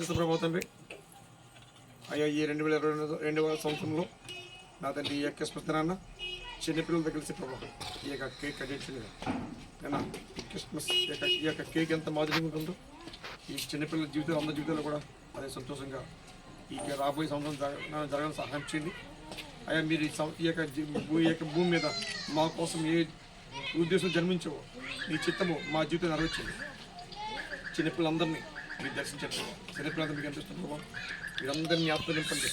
చేసిన ప్రభావ తండ్రి? అయ్యా ఈ రెండు వేల ఇరవై రెండు వేల సంవత్సరంలో నా తండ్రి ఈ యొక్క స్మృతనాన్న చిన్నపిల్లలతో కలిసి ప్రభావం. ఈ యొక్క కేక్ కట్ చేసింది కానీ క్రిస్మస్ ఈ యొక్క ఈ యొక్క కేక్ ఎంత మాదిరిగా ఉంటుందో ఈ చిన్నపిల్లల జీవితాలు అందరి జీవితంలో కూడా అదే సంతోషంగా ఈ రాబోయే సంవత్సరం జరగ జరగడం సహాయం చేయండి. అయ్యా మీరు ఈ సం- ఈ యొక్క ఈ యొక్క భూమి మీద మా కోసం ఏ ఉద్దేశం జన్మించవో మీ చిత్తము మా జీవితం నెరవేర్చండి. చిన్నపిల్లలందరినీ మీరు దర్శించండి. చిన్నపిల్లలందరూ మీకు అనిపిస్తుంది ప్రభావ మీరందరినీ ఆత్మ నింపండి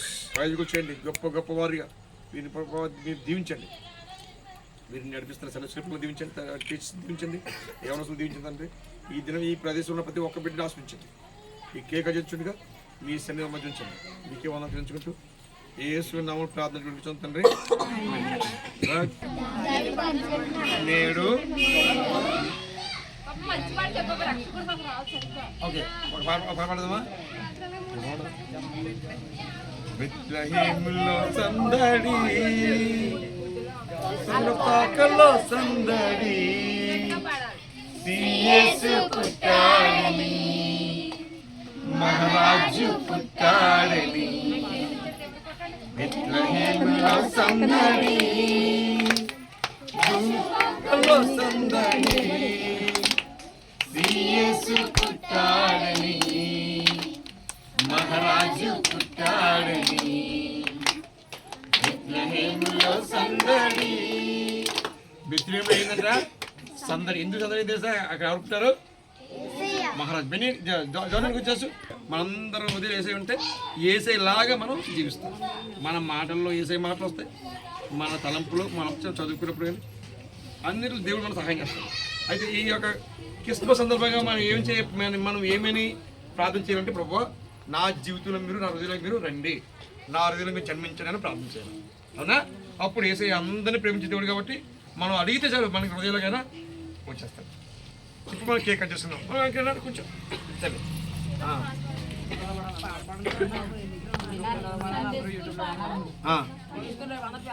చేయండి. గొప్ప గొప్ప వారిగా. ప్రభావ మీరు దీవించండి. మీరు నడిపిస్తున్న సెలవు స్లిప్లు దీవించండి టీచర్స్ దీవించండి. యవనసులు దీవించండి. అంటే ఈ దినం ఈ ప్రదేశంలో ప్రతి ఒక్క బిడ్డను ఆశ్రయించండి. ఈ కేక్ అజెంచుండగా మీ సన్నిధి మధ్య ఉంచండి. మీకే వందలు తెలుసుకుంటూ నామములో ప్రార్థన చూపించాం తండ్రి. నేడు ఓకే ఒక పాట ఒక పాట పాడదామా విత్రహీములో సందడి సన్నపాకలో సందడి సిఎస్ పుట్టాడని మహారాజు పుట్టాడని విత్రహీములో సందడి దుఃఖలో సందడి మహారాజు పుట్టాడని. సందడి. ఏంటంట? సందడి. ఎందుకు సందడి తెలుసా? అక్కడ ఎవరు పుట్టారు? మహారాజ్. బెని జోనానికి వచ్చేసు మనందరం వదిలి వేసే ఉంటే ఏసై లాగా మనం జీవిస్తాం. మన మాటల్లో ఏసై మాటలు వస్తాయి. మన తలంపులు మనం చదువుకున్నప్పుడు కానీ అన్నిటిలో దేవుడు మనకు సహాయం చేస్తాడు. అయితే ఈ యొక్క క్రిస్మస్ సందర్భంగా మనం ఏం చేయ మన- మనం ఏమని ప్రార్థన చేయాలంటే ప్రభు నా జీవితంలో మీరు నా హృదయంలో మీరు రండి. నా హృదయంలో మీరు జన్మించండి అని ప్రార్థన చేయాలి. అవునా? అప్పుడు ఏసై అందరినీ ప్రేమించే దేవుడు కాబట్టి మనం అడిగితే చాలు మనకి హృదయంలోకైనా వచ్చేస్తాడు. ఇప్పుడు మనం కేక్ కట్ రా, కొంచెం. సరే.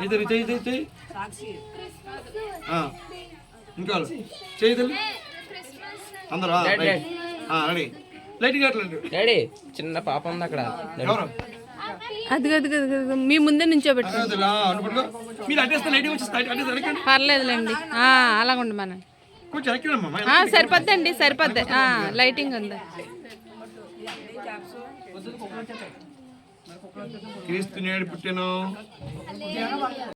ఇద్దరు ఆ. ఇంకా చేయి తల్లి. అందరూ రెడీ. డాడీ చిన్న పాప ఉంది అక్కడ. అది అది అది అది మీ ముందే నుంచోబెట్టు పర్లేదులేండి. ఆ, అలాగుండి మన. సరిపోద్దండి సరిపోద్ది. ఆ, లైటింగ్ ఉంది. క్రీస్తు నేడు పుట్టాను.